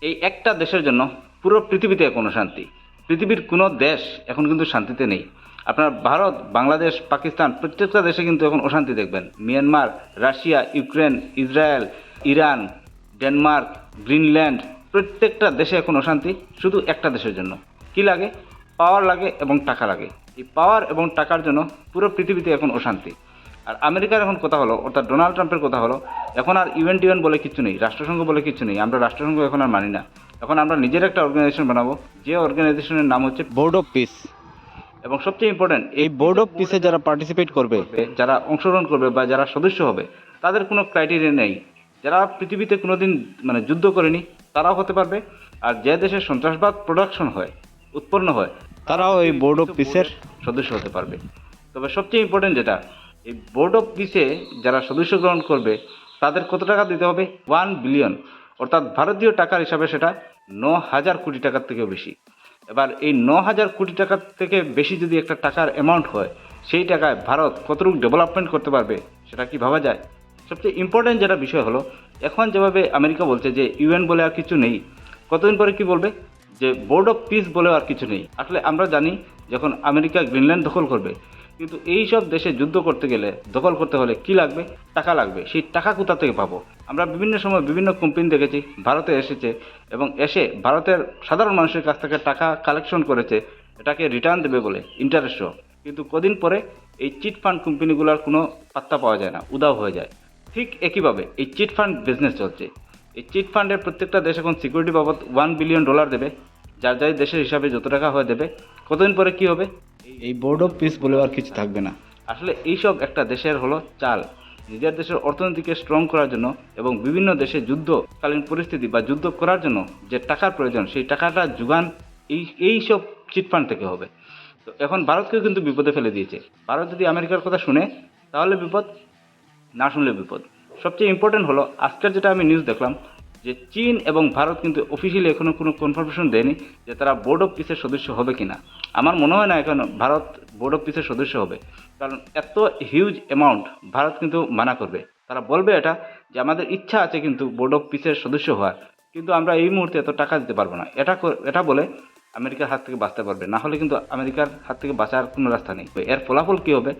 এই একটা দেশের জন্য পুরো পৃথিবীতে এখন শান্তি। পৃথিবীর কোনো দেশ এখন কিন্তু শান্তিতে নেই। আপনার ভারত, বাংলাদেশ, পাকিস্তান প্রত্যেকটা দেশে কিন্তু এখন অশান্তি দেখবেন। Myanmar, Russia, Ukraine, Israel, Iran, Denmark, Greenland প্রত্যেকটা দেশে এখন অশান্তি, শুধু একটা দেশের জন্য। কি লাগে? পাওয়ার লাগে এবং টাকা লাগে। এই পাওয়ার এবং টাকার জন্য পুরো পৃথিবীতে এখন অশান্তি। আর আমেরিকার এখন কথা হলো অর্থাৎ ডোনাল্ড ট্রাম্পের কথা হলো এখন আর ইভেন টিভেন বলে কিছু নেই রাষ্ট্রসংঘ বলে কিছু নেই আমরা রাষ্ট্রসংঘ এখন আর মানি না। এখন আমরা নিজের একটা অর্গানাইজেশন বানাবো যে অর্গানাইজেশনের নাম হচ্ছে বোর্ড অফ পিস এবং সবচেয়ে ইম্পর্টেন্ট এই বোর্ড অফ পিসে যারা পার্টিসিপেট করবে যারা অংশগ্রহণ করবে বা যারা সদস্য হবে তাদের কোনো ক্রাইটেরিয়া নেই। যারা পৃথিবীতে কোনোদিন মানে যুদ্ধ করেনি তারাও হতে পারবে। আর যে দেশে সন্ত্রাসবাদ প্রোডাকশন হয় উৎপন্ন হয় তারাও এই বোর্ড অফ পিসের সদস্য হতে পারবে। তবে সবচেয়ে ইম্পর্টেন্ট যেটা এই বোর্ড অফ পিসে যারা সদস্য গ্রহণ করবে, তাদের কত টাকা দিতে হবে? ওয়ান বিলিয়ন অর্থাৎ ভারতীয় টাকার হিসাবে সেটা ন হাজার কোটি টাকার থেকেও বেশি। এবার এই ন হাজার কোটি টাকার থেকে বেশি যদি একটা টাকার অ্যামাউন্ট হয়, সেই টাকায় ভারত কতটুকু ডেভেলপমেন্ট করতে পারবে, সেটা কি ভাবা যায়? সবচেয়ে ইম্পর্টেন্ট যেটা বিষয় হলো, এখন যেভাবে আমেরিকা বলছে যে ইউএন বলে আর কিছু নেই, কতদিন পরে কি বলবে? যে বোর্ড অফ পিস বলেও আর কিছু নেই। আসলে আমরা জানি, যখন আমেরিকা গ্রিনল্যান্ড দখল করবে কিন্তু এই সব দেশে যুদ্ধ করতে গেলে, দখল করতে হলে কি লাগবে? টাকা লাগবে। সেই টাকা কোথা থেকে পাবো? আমরা বিভিন্ন সময় বিভিন্ন কোম্পানি দেখেছি, ভারতে এসেছে এবং এসে ভারতের সাধারণ মানুষের কাছ থেকে টাকা কালেকশন করেছে, এটাকে রিটার্ন দেবে বলে ইন্টারেস্ট কিন্তু কদিন পরে এই চিট ফান্ড কোম্পানিগুলোর কোনো পাত্তা পাওয়া যায় না উদাও হয়ে যায়। ঠিক একইভাবে এই চিট ফান্ড বিজনেস চলছে। এই চিট ফান্ডের প্রত্যেকটা দেশ এখন সিকিউরিটি বাবদ ওয়ান বিলিয়ন ডলার দেবে। যার যার দেশের হিসাবে যত টাকা হয়ে দেবে, কতদিন পরে কি হবে? এই বোর্ড অফ পিস বলে আর কিছু থাকবে না। আসলে এইসব একটা দেশের হলো চাল। নিজের দেশের অর্থনীতিকে স্ট্রং করার জন্য এবং বিভিন্ন দেশে যুদ্ধকালীন পরিস্থিতি বা যুদ্ধ করার জন্য যে টাকার প্রয়োজন, সেই টাকাটা যোগান এই এই সব চিটফান্ড থেকে হবে। তো এখন ভারতকেও কিন্তু বিপদে ফেলে দিয়েছে। ভারত যদি আমেরিকার কথা শুনে, তাহলে বিপদ না শুনলে বিপদ। সবচেয়ে ইম্পর্টেন্ট হলো, আজকের যেটা আমি নিউজ দেখলাম যে চীন এবং ভারত কিন্তু অফিসিয়ালি এখনও কোনো কনফার্মেশন দেয়নি যে তারা বোর্ড অফ পিসের সদস্য হবে কি না আমার মনে হয় না এখন ভারত বোর্ড অফ পিসের সদস্য হবে। কারণ এত হিউজ অ্যামাউন্ট ভারত কিন্তু মানা করবে। তারা বলবে এটা যে আমাদের ইচ্ছা আছে কিন্তু বোর্ড অফ পিসের সদস্য হওয়ার। কিন্তু আমরা এই মুহূর্তে এত টাকা দিতে পারব না। এটা এটা বলে আমেরিকার হাত থেকে বাঁচতে পারবে। না হলে কিন্তু আমেরিকার হাত থেকে বাঁচার কোনো রাস্তা নেই। এর ফলাফল কী হবে?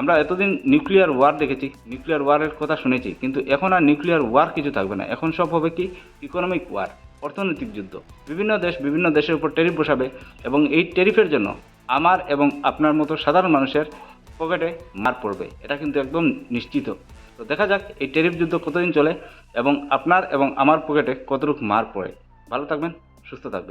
আমরা এতদিন নিউক্লিয়ার ওয়ার দেখেছি নিউক্লিয়ার ওয়ারের কথা শুনেছি, কিন্তু এখন আর নিউক্লিয়ার ওয়ার কিছু থাকবে না। এখন সব হবে কি? ইকোনমিক ওয়ার অর্থনৈতিক যুদ্ধ। বিভিন্ন দেশ বিভিন্ন দেশের উপর টেরিফ বসাবে এবং এই টেরিফের জন্য আমার এবং আপনার মতো সাধারণ মানুষের পকেটে মার পড়বে। এটা কিন্তু একদম নিশ্চিত। তো দেখা যাক এই টেরিফ যুদ্ধ কতদিন চলে এবং আপনার এবং আমার পকেটে কতটুকু মার পড়ে। ভালো থাকবেন, সুস্থ থাকবেন।